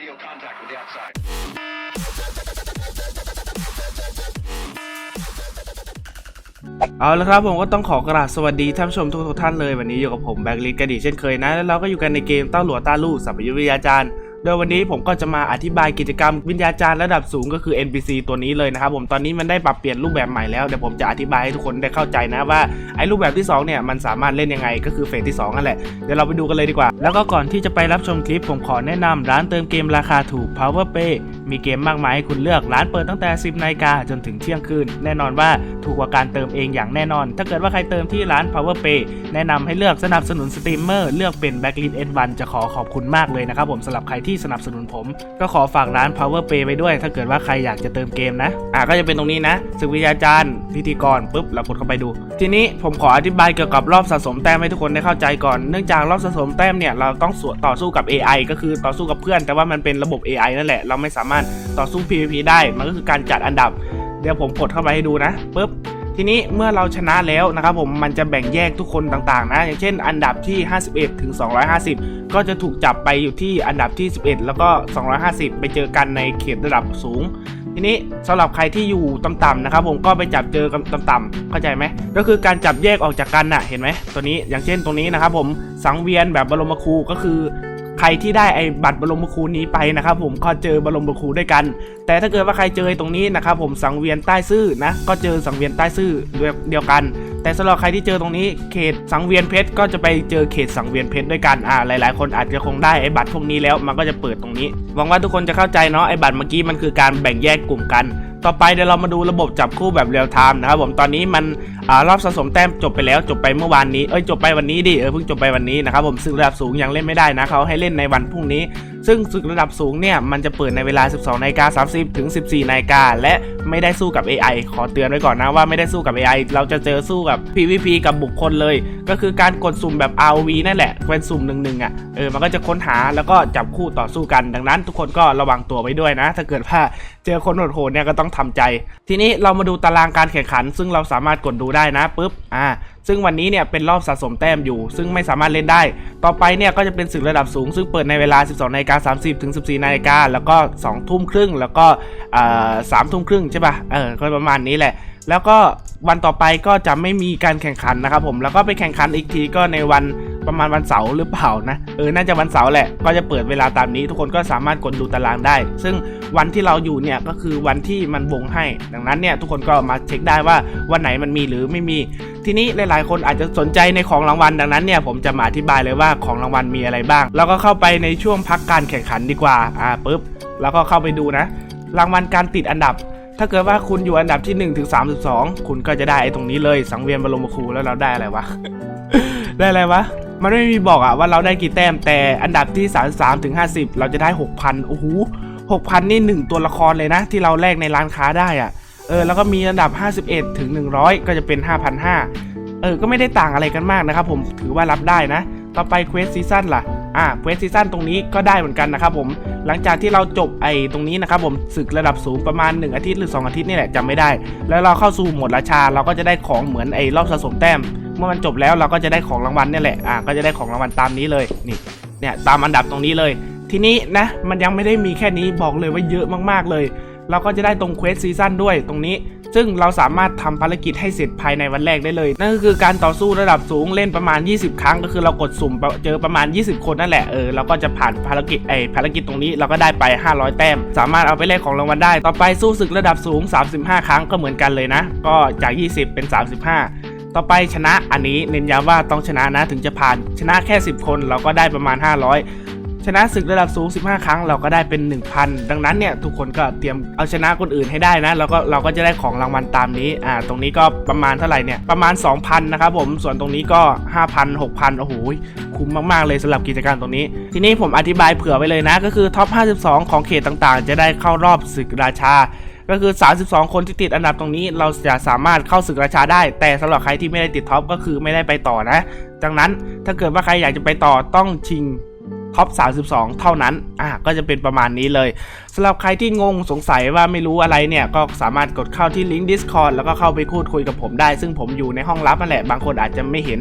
radio contact with the outside. เอาละครับผมก็ต้องขอกราบสวัสดีท่านผู้ชมทุกท่านเลยวันนี้อยู่กับผมแบงค์ลินกระดีเช่นเคยนะ แล้วเราก็อยู่กันในเกมเต้าหลัวต้าลู่สัพยุทธวิทยาจารย์ โดยวันนี้ผมก็จะมาอธิบายกิจกรรมวิญญาจารย์ระดับสูงก็คือ NPC ตัวนี้เลยนะครับผมตอนนี้มันได้ปรับเปลี่ยนรูปแบบใหม่แล้วเดี๋ยวผมจะอธิบายให้ทุกคนได้เข้าใจนะว่าไอ้รูปแบบที่สองเนี่ยมันสามารถเล่นยังไงก็คือเฟสที่สองนั่นแหละเดี๋ยวเราไปดูกันเลยดีกว่า แล้วก็ก่อนที่จะไปรับชมคลิปผมขอแนะนำร้านเติมเกมราคาถูก Power Pay มีเกมมากมายให้คุณเลือกร้านเปิดตั้งแต่ 10นาฬิกาจนถึงเที่ยงคืน แน่นอนว่าถูกกว่าการเติมเองอย่างแน่นอน ถ้าเกิดว่าใครเติมที่ร้าน Power Pay แนะนำให้เลือกสนับสนุนสตรีมเมอร์เลือกเป็น Backlist N1 จะขอขอบคุณมากเลยนะครับผมสำหรับใครที่สนับสนุนผม ก็ขอฝากร้าน Power Pay ไปด้วย ถ้าเกิดว่าใครอยากจะเติมเกมนะ อะก็จะเป็นตรงนี้นะศึกวิทยาจารย์พิธีกรปุ๊บเรากดเข้าไปดู ทีนี้ผมขออธิบายเกี่ยวกับรอบสะสมแต้มให้ทุกคนได้เข้าใจก่อน เนื่องจากรอบสะสมแต้มเนี่ยเราต้องสวต่อสู้กับ AI ก็คือต่อสู้กับเพื่อน แต่ว่ามันเป็นระบบ AI นั่นแหละ เราไม่สามารถต่อสู้ PVP ได้ มันก็คือการจัดอันดับ เดี๋ยวผมกดเข้าไปให้ดูนะปุ๊บ ทีนี้เมื่อเราชนะแล้วนะครับผมมันจะแบ่งแยกทุกคนต่างๆ นะ อย่างเช่น อันดับที่ 51 ถึง 250 ก็จะถูกจับไปอยู่ที่อันดับที่ 11 แล้วก็ 250 ไปเจอกันในเขตระดับสูงทีนี้สำหรับใครที่อยู่ต่ำๆนะครับผมก็ไปจับเจอกันต่ำๆเข้าใจไหมก็คือการจับแยกออกจากกันน่ะเห็นไหมตัวนี้อย่างเช่นตรงนี้นะครับผมสังเวียนแบบบรมครูก็คือ ใครที่ได้ไอ้บัตรบรมครูนี้ไปนะครับผมก็เจอบรมครูด้วยกัน แต่ถ้าเกิดว่าใครเจอตรงนี้นะครับผมสังเวียนใต้ซื่อนะก็เจอสังเวียนใต้ซื่อเดียวกัน แต่สำหรับใครที่เจอตรงนี้เขตสังเวียนเพชรก็จะไปเจอเขตสังเวียนเพชรด้วยกันอ่าหลาย ๆ คนอาจจะคงได้ไอ้บัตรพวกนี้แล้วมันก็จะเปิดตรงนี้หวังว่าทุกคนจะเข้าใจเนาะไอ้บัตรเมื่อกี้มันคือการแบ่งแยกกลุ่มกัน ต่อไปเดี๋ยวเรามาดูระบบจับคู่แบบเรียลไทม์นะครับผมตอนนี้มันอรอบสะสมแต้มจบไปแล้วจบไปเมื่อวานนี้เอ้ยจบไปวันนี้ดิเออเพิ่งจบไปวันนี้นะครับผมซึ่งระดับสูงยังเล่นไม่ได้นะเขาให้เล่นในวันพรุ่งนี้ ซึ่งศึกระดับสูงเนี่ยมันจะเปิดในเวลา 12นาฬิกา30ถึง14นาฬิกาและไม่ได้สู้กับ AI ขอเตือนไว้ก่อนนะว่าไม่ได้สู้กับ AI เราจะเจอสู้กับ PVP กับบุคคลเลย ก็คือการกดสุ่มแบบ ROV นั่นแหละเป็นสุ่มหนึ่งๆอะเออมันก็จะค้นหาแล้วก็จับคู่ต่อสู้กัน ดังนั้น ทุกคนก็ระวังตัวไว้ด้วยนะ ถ้าเกิดว่าเจอคนโหดๆเนี่ยก็ต้องทำใจ ทีนี้เรามาดูตารางการแข่งขัน ซึ่งเราสามารถกดดูได้นะปุ๊บอ่าซึ่งวันนี้เนี่ยเป็นรอบสะสมแต้มอยู่ ซึ่งไม่สามารถเล่นได้ ต่อไปเนี่ยก็จะเป็นศึกระดับสูง ซึ่งเปิดในเวลา 12นาฬิกา30 ถึง 14นาฬิกาแล้วก็ 2 ทุ่มครึ่ง แล้วก็สามทุ่มครึ่งใช่ป่ะ เออ ก็ประมาณนี้แหละ แล้วก็วันต่อไปก็จะไม่มีการแข่งขันนะครับผม แล้วก็ไปแข่งขันอีกทีก็ในวัน ประมาณวันเสาร์หรือเปล่านะเออน่าจะวันเสาร์แหละก็จะเปิดเวลาตามนี้ ทุกคนก็สามารถกดดูตารางได้ ซึ่งวันที่เราอยู่เนี่ยก็คือวันที่มันวงให้ ดังนั้นเนี่ยทุกคนก็มาเช็คได้ว่าวันไหนมันมีหรือไม่มี ทีนี้หลายๆ คนอาจจะสนใจในของรางวัลดังนั้นเนี่ยผมจะมาอธิบายเลยว่าของรางวัลมีอะไรบ้าง แล้วก็เข้าไปในช่วงพักการแข่งขันดีกว่าอ่าปุ๊บแล้วก็เข้าไปดูนะ รางวัลการติดอันดับถ้าเกิดว่าคุณอยู่อันดับที่1ถึง32คุณก็จะได้ไอ้ตรงนี้เลยสังเวียนบรมครูแล้วเราได้อะไรวะ ได้อะไรวะ มันไม่มีบอกอะว่าเราได้กี่แต้มแต่อันดับที่ 33ถึง50 เราจะได้ 6,000โอ้โห6,000 นี่ 1 ตัวละครเลยนะ ที่เราแลกในร้านค้าได้อะเออแล้วก็มีอันดับ 51 ถึง 100 ก็จะเป็น 5,500 เออ ก็ไม่ได้ต่างอะไรกันมากนะครับผมถือว่ารับได้นะ ต่อไปเควสซีซั่นล่ะอ่าเควสซีซั่นตรงนี้ก็ได้เหมือนกันนะครับผมหลังจากที่เราจบไอ้ตรงนี้นะครับผมศึกระดับสูงประมาณ 1 อาทิตย์หรือ 2 อาทิตย์นี่แหละจำไม่ได้ แล้วเราเข้าสู่หมดราชาเราก็จะได้ของเหมือนไอ้รอบสะสมแต้ม มื่อมันจบแล้วเราก็จะได้ของรางวัลเนี่ยแหละอ่าก็จะได้ของรางวัลตามนี้เลยนี่เนี่ยตามอันดับตรงนี้เลย ทีนี้นะมันยังไม่ได้มีแค่นี้บอกเลยว่าเยอะมากๆเลย เราก็จะได้ตรงเควสซีซั่นด้วยตรงนี้ซึ่งเราสามารถทำภารกิจให้เสร็จภายในวันแรกได้เลย นั่นก็คือการต่อสู้ระดับสูงเล่นประมาณ 20 ครั้ง ก็คือเรากดสุ่มเจอประมาณ 20 คนนั่นแหละเออเราก็จะผ่านภารกิจไอภารกิจตรงนี้เราก็ได้ไป 500 แต้ม สามารถเอาไปแลกของรางวัลได้ ต่อไปสู้ศึกระดับสูง 35 ครั้งก็เหมือนกันเลยนะ ก็จาก 20 เป็น 35 ต่อไปชนะอันนี้เน้นย้ำว่าต้องชนะนะถึงจะผ่าน ชนะแค่ 10 คนเราก็ได้ประมาณ 500 ชนะศึกระดับสูง 15 ครั้งเราก็ได้เป็น 1,000 ดังนั้นเนี่ยทุกคนก็เตรียมเอาชนะคนอื่นให้ได้นะแล้วก็เราก็จะได้ของรางวัลตามนี้อ่าตรงนี้ก็ประมาณเท่าไหร่เนี่ยประมาณ 2,000 นะครับผมส่วนตรงนี้ก็ 5,000 6,000 โอ้โหคุ้มมากๆเลยสำหรับกิจการตรงนี้ ทีนี้ผมอธิบายเผื่อไว้เลยนะ ก็คือท็อป 52 ของเขตต่างๆ จะได้เข้ารอบศึกราชา ก็คือ 32 คนที่ติดอันดับตรงนี้ เราจะสามารถเข้าศึกราชาได้ แต่สำหรับใครที่ไม่ได้ติดท็อปก็คือไม่ได้ไปต่อนะ ดังนั้นถ้าเกิดว่าใครอยากจะไปต่อต้องชิงท็อป 32 เท่านั้น อะ ก็จะเป็นประมาณนี้เลย สำหรับใครที่งงสงสัยว่าไม่รู้อะไรเนี่ย ก็สามารถกดเข้าที่ลิงก์ Discord แล้วก็เข้าไปพูดคุยกับผมได้ ซึ่งผมอยู่ในห้องลับนั่นแหละ บางคนอาจจะไม่เห็น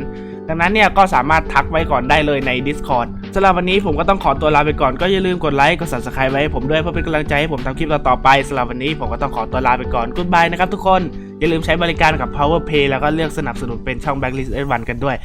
ดังนั้นเนี่ยก็สามารถทักไว้ก่อนได้เลยใน Discord สำหรับวันนี้ผมก็ต้องขอตัวลาไปก่อนก็อย่าลืมกดไลค์กด subscribe ไว้ให้ผมด้วยเพื่อเป็นกำลังใจให้ผมทำคลิปต่อๆไปสำหรับวันนี้ผมก็ต้องขอตัวลาไปก่อน Goodbye นะครับทุกคนอย่าลืมใช้บริการกับ Power Pay แล้วก็เลือกสนับสนุนเป็นช่อง Blacklist S1 กันด้วย